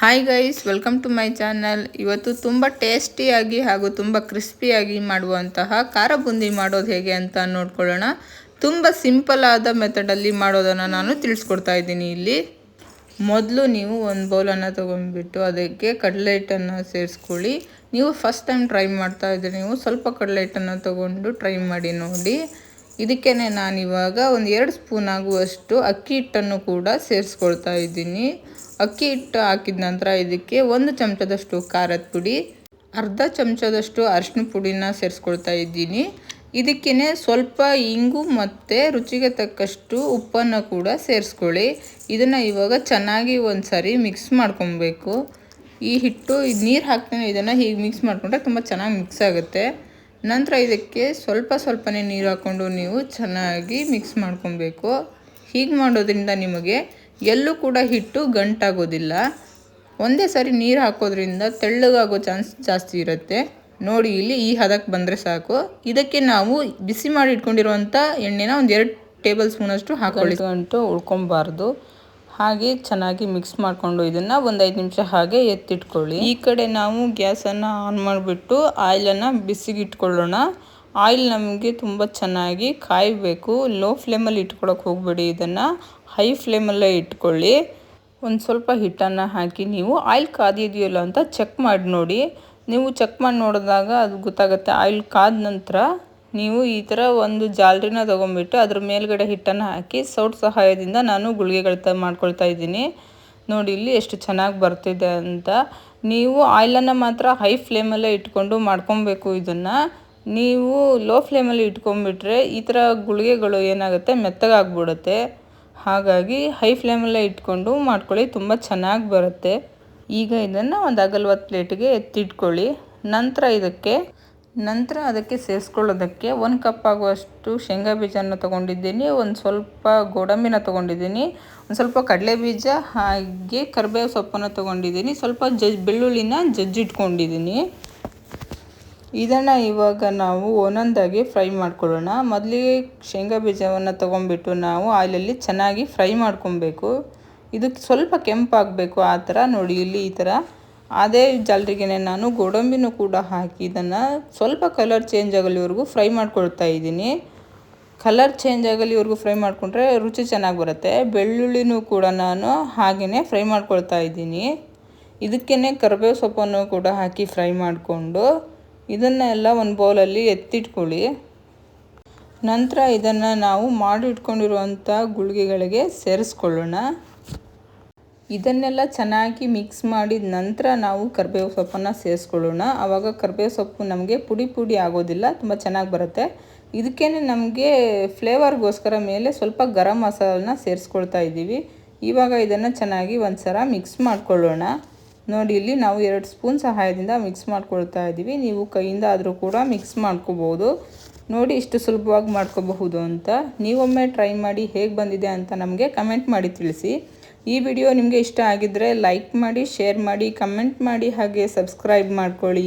Hi guys welcome to my channel ಇವತ್ತು ತುಂಬ ಟೇಸ್ಟಿಯಾಗಿ ಹಾಗೂ ತುಂಬ ಕ್ರಿಸ್ಪಿಯಾಗಿ ಮಾಡುವಂತಹ ಖಾರ ಬುಂದಿ ಮಾಡೋದು ಹೇಗೆ ಅಂತ ನೋಡ್ಕೊಳ್ಳೋಣ. ತುಂಬ ಸಿಂಪಲ್ ಆದ ಮೆಥಡಲ್ಲಿ ಮಾಡೋದನ್ನು ನಾನು ತಿಳಿಸ್ಕೊಡ್ತಾ ಇದ್ದೀನಿ ಇಲ್ಲಿ. ಮೊದಲು ನೀವು ಒಂದು ಬೌಲನ್ನು ತೊಗೊಂಡ್ಬಿಟ್ಟು ಅದಕ್ಕೆ ಕಡಲೆ ಹಿಟ್ಟನ್ನು ಸೇರಿಸ್ಕೊಳ್ಳಿ. ನೀವು ಫಸ್ಟ್ ಟೈಮ್ ಟ್ರೈ ಮಾಡ್ತಾ ಇದ್ದೀರಿ ನೀವು ಸ್ವಲ್ಪ ಕಡಲೆ ಹಿಟ್ಟನ್ನು ತೊಗೊಂಡು ಟ್ರೈ ಮಾಡಿ ನೋಡಿ. ಇದಕ್ಕೇ ನಾನಿವಾಗ ಒಂದು ಎರಡು ಸ್ಪೂನ್ ಆಗುವಷ್ಟು ಅಕ್ಕಿ ಹಿಟ್ಟನ್ನು ಕೂಡ ಸೇರಿಸ್ಕೊಳ್ತಾ ಇದ್ದೀನಿ. ಅಕ್ಕಿ ಹಿಟ್ಟು ಹಾಕಿದ ನಂತರ ಇದಕ್ಕೆ ಒಂದು ಚಮಚದಷ್ಟು ಖಾರದ ಪುಡಿ, ಅರ್ಧ ಚಮಚದಷ್ಟು ಅರಿಶಿನ ಪುಡಿನ ಸೇರಿಸ್ಕೊಳ್ತಾ ಇದ್ದೀನಿ. ಇದಕ್ಕೇ ಸ್ವಲ್ಪ ಇಂಗು ಮತ್ತು ರುಚಿಗೆ ತಕ್ಕಷ್ಟು ಉಪ್ಪನ್ನು ಕೂಡ ಸೇರಿಸ್ಕೊಳ್ಳಿ. ಇದನ್ನು ಇವಾಗ ಚೆನ್ನಾಗಿ ಒಂದು ಸಾರಿ ಮಿಕ್ಸ್ ಮಾಡ್ಕೊಬೇಕು. ಈ ಹಿಟ್ಟು ನೀರು ಹಾಕ್ತಾನೆ ಇದನ್ನು ಹೀಗೆ ಮಿಕ್ಸ್ ಮಾಡಿಕೊಂಡ್ರೆ ತುಂಬ ಚೆನ್ನಾಗಿ ಮಿಕ್ಸ್ ಆಗುತ್ತೆ. ನಂತರ ಇದಕ್ಕೆ ಸ್ವಲ್ಪ ಸ್ವಲ್ಪನೇ ನೀರು ಹಾಕ್ಕೊಂಡು ನೀವು ಚೆನ್ನಾಗಿ ಮಿಕ್ಸ್ ಮಾಡ್ಕೊಬೇಕು. ಹೀಗೆ ಮಾಡೋದ್ರಿಂದ ನಿಮಗೆ ಎಲ್ಲೂ ಕೂಡ ಹಿಟ್ಟು ಗಂಟಾಗೋದಿಲ್ಲ. ಒಂದೇ ಸಾರಿ ನೀರು ಹಾಕೋದ್ರಿಂದ ತೆಳ್ಳಗಾಗೋ ಚಾನ್ಸ್ ಜಾಸ್ತಿ ಇರುತ್ತೆ. ನೋಡಿ ಇಲ್ಲಿ ಈ ಹದಕ್ಕೆ ಬಂದರೆ ಸಾಕು. ಇದಕ್ಕೆ ನಾವು ಬಿಸಿ ಮಾಡಿ ಇಟ್ಕೊಂಡಿರುವಂಥ ಎಣ್ಣೆನ ಒಂದು ಎರಡು ಟೇಬಲ್ ಸ್ಪೂನಷ್ಟು ಹಾಕೊಳ್ಳಿ. ಅಂತ ಉಳ್ಕೊಬಾರ್ದು ಹಾಗೆ ಚೆನ್ನಾಗಿ ಮಿಕ್ಸ್ ಮಾಡಿಕೊಂಡು ಇದನ್ನು ಒಂದು ಐದು ನಿಮಿಷ ಹಾಗೆ ಎತ್ತಿಟ್ಕೊಳ್ಳಿ. ಈ ಕಡೆ ನಾವು ಗ್ಯಾಸನ್ನು ಆನ್ ಮಾಡಿಬಿಟ್ಟು ಆಯಿಲನ್ನು ಬಿಸಿಗಿಟ್ಕೊಳ್ಳೋಣ. ಆಯಿಲ್ ನಮಗೆ ತುಂಬ ಚೆನ್ನಾಗಿ ಕಾಯಬೇಕು. ಲೋ ಫ್ಲೇಮಲ್ಲಿ ಇಟ್ಕೊಳಕ್ಕೆ ಹೋಗಬೇಡಿ ಇದನ್ನು. ಹೈ ಫ್ಲೇಮಲ್ಲೇ ಇಟ್ಕೊಳ್ಳಿ. ಒಂದು ಸ್ವಲ್ಪ ಹಿಟ್ಟನ್ನು ಹಾಕಿ ನೀವು ಆಯಿಲ್ ಕಾದಿದೆಯಲ್ಲ ಅಂತ ಚೆಕ್ ಮಾಡಿ ನೋಡಿ. ನೀವು ಚೆಕ್ ಮಾಡಿ ನೋಡಿದಾಗ ಅದು ಗೊತ್ತಾಗುತ್ತೆ ಆಯಿಲ್ ಕಾದ ನಂತರ ನೀವು ಈ ಥರ ಒಂದು ಜಾಲ್ರಿನ ತೊಗೊಂಬಿಟ್ಟು ಅದ್ರ ಮೇಲ್ಗಡೆ ಹಿಟ್ಟನ್ನು ಹಾಕಿ ಸೌಟ್ ಸಹಾಯದಿಂದ ನಾನು ಗುಳಿಗೆಗಳ ತ ಮಾಡ್ಕೊಳ್ತಾ ಇದ್ದೀನಿ. ನೋಡಿ, ಇಲ್ಲಿ ಎಷ್ಟು ಚೆನ್ನಾಗಿ ಬರ್ತಿದೆ ಅಂತ. ನೀವು ಆಯಿಲನ್ನು ಮಾತ್ರ ಹೈ ಫ್ಲೇಮಲ್ಲೇ ಇಟ್ಕೊಂಡು ಮಾಡ್ಕೊಬೇಕು ಇದನ್ನು. ನೀವು ಲೋ ಫ್ಲೇಮಲ್ಲಿ ಇಟ್ಕೊಂಡ್ಬಿಟ್ರೆ ಈ ಥರ ಗುಳಿಗೆಗಳು ಏನಾಗುತ್ತೆ ಮೆತ್ತಗಾಗ್ಬಿಡುತ್ತೆ. ಹಾಗಾಗಿ ಹೈ ಫ್ಲೇಮಲ್ಲೇ ಇಟ್ಕೊಂಡು ಮಾಡ್ಕೊಳ್ಳಿ, ತುಂಬ ಚೆನ್ನಾಗಿ ಬರುತ್ತೆ. ಈಗ ಇದನ್ನು ಒಂದು ಅಗಲ್ವತ್ತು ಪ್ಲೇಟಿಗೆ ಎತ್ತಿಟ್ಕೊಳ್ಳಿ. ನಂತರ ಇದಕ್ಕೆ ನಂತರ ಅದಕ್ಕೆ ಸೇರಿಸ್ಕೊಳ್ಳೋದಕ್ಕೆ ಒಂದು ಕಪ್ ಆಗುವಷ್ಟು ಶೇಂಗಾ ಬೀಜನ ತೊಗೊಂಡಿದ್ದೀನಿ, ಒಂದು ಸ್ವಲ್ಪ ಗೋಡಂಬಿನ ತೊಗೊಂಡಿದ್ದೀನಿ, ಒಂದು ಸ್ವಲ್ಪ ಕಡಲೆ ಬೀಜ ಹಾಗೆ ಕರಿಬೇವು ಸೊಪ್ಪನ್ನು ತೊಗೊಂಡಿದ್ದೀನಿ, ಸ್ವಲ್ಪ ಜಜ್ ಬೆಳ್ಳುಳ್ಳಿನ ಜಜ್ಜಿಟ್ಕೊಂಡಿದ್ದೀನಿ. ಇದನ್ನು ಇವಾಗ ನಾವು ಒಂದೊಂದಾಗಿ ಫ್ರೈ ಮಾಡ್ಕೊಳ್ಳೋಣ. ಮೊದಲಿಗೆ ಶೇಂಗಾ ಬೀಜವನ್ನು ತೊಗೊಂಡ್ಬಿಟ್ಟು ನಾವು ಆಯಿಲಲ್ಲಿ ಚೆನ್ನಾಗಿ ಫ್ರೈ ಮಾಡ್ಕೊಬೇಕು. ಇದಕ್ಕೆ ಸ್ವಲ್ಪ ಕೆಂಪಾಗಬೇಕು ಆ ಥರ ನೋಡಿ, ಇಲ್ಲಿ ಈ ಥರ ಅದೇ ಜಾಲರಿಗೆ ನಾನು ಗೋಡಂಬಿನೂ ಕೂಡ ಹಾಕಿ ಇದನ್ನು ಸ್ವಲ್ಪ ಕಲರ್ ಚೇಂಜ್ ಆಗಲಿವರೆಗೂ ಫ್ರೈ ಮಾಡ್ಕೊಳ್ತಾ ಇದ್ದೀನಿ. ಕಲರ್ ಚೇಂಜ್ ಆಗಲಿವರೆಗೂ ಫ್ರೈ ಮಾಡಿಕೊಂಡ್ರೆ ರುಚಿ ಚೆನ್ನಾಗಿ ಬರುತ್ತೆ. ಬೆಳ್ಳುಳ್ಳಿನೂ ಕೂಡ ನಾನು ಹಾಗೆಯೇ ಫ್ರೈ ಮಾಡ್ಕೊಳ್ತಾ ಇದ್ದೀನಿ. ಇದಕ್ಕೇ ಕರಿಬೇವು ಸೊಪ್ಪನ್ನು ಕೂಡ ಹಾಕಿ ಫ್ರೈ ಮಾಡಿಕೊಂಡು ಇದನ್ನೆಲ್ಲ ಒಂದು ಬೌಲಲ್ಲಿ ಎತ್ತಿಟ್ಕೊಳ್ಳಿ. ನಂತರ ಇದನ್ನು ನಾವು ಮಾಡಿಟ್ಕೊಂಡಿರುವಂಥ ಗುಳಿಗೆಗಳಿಗೆ ಸೇರಿಸ್ಕೊಳ್ಳೋಣ. ಇದನ್ನೆಲ್ಲ ಚೆನ್ನಾಗಿ ಮಿಕ್ಸ್ ಮಾಡಿದ ನಂತರ ನಾವು ಕರಿಬೇವು ಸೊಪ್ಪನ್ನು ಸೇರಿಸ್ಕೊಳ್ಳೋಣ. ಆವಾಗ ಕರಿಬೇವು ಸೊಪ್ಪು ನಮಗೆ ಪುಡಿ ಪುಡಿ ಆಗೋದಿಲ್ಲ, ತುಂಬ ಚೆನ್ನಾಗಿ ಬರುತ್ತೆ. ಇದಕ್ಕೇ ನಮಗೆ ಫ್ಲೇವರ್ಗೋಸ್ಕರ ಮೇಲೆ ಸ್ವಲ್ಪ ಗರಂ ಮಸಾಲನ್ನ ಸೇರಿಸ್ಕೊಳ್ತಾ ಇದ್ದೀವಿ. ಇವಾಗ ಇದನ್ನು ಚೆನ್ನಾಗಿ ಒಂದು ಸಲ ಮಿಕ್ಸ್ ಮಾಡ್ಕೊಳ್ಳೋಣ. ನೋಡಿ, ಇಲ್ಲಿ ನಾವು ಎರಡು ಸ್ಪೂನ್ ಸಹಾಯದಿಂದ ಮಿಕ್ಸ್ ಮಾಡ್ಕೊಳ್ತಾ ಇದ್ದೀವಿ. ನೀವು ಕೈಯಿಂದ ಆದರೂ ಕೂಡ ಮಿಕ್ಸ್ ಮಾಡ್ಕೋಬೋದು. ನೋಡಿ, ಇಷ್ಟು ಸುಲಭವಾಗಿ ಮಾಡ್ಕೋಬಹುದು ಅಂತ. ನೀವೊಮ್ಮೆ ಟ್ರೈ ಮಾಡಿ ಹೇಗೆ ಬಂದಿದೆ ಅಂತ ನಮಗೆ ಕಮೆಂಟ್ ಮಾಡಿ ತಿಳಿಸಿ. ಈ ವಿಡಿಯೋ ನಿಮಗೆ ಇಷ್ಟ ಆಗಿದ್ದರೆ ಲೈಕ್ ಮಾಡಿ ಶೇರ್ ಮಾಡಿ ಕಮೆಂಟ್ ಮಾಡಿ ಹಾಗೆ ಸಬ್ಸ್ಕ್ರೈಬ್ ಮಾಡ್ಕೊಳ್ಳಿ.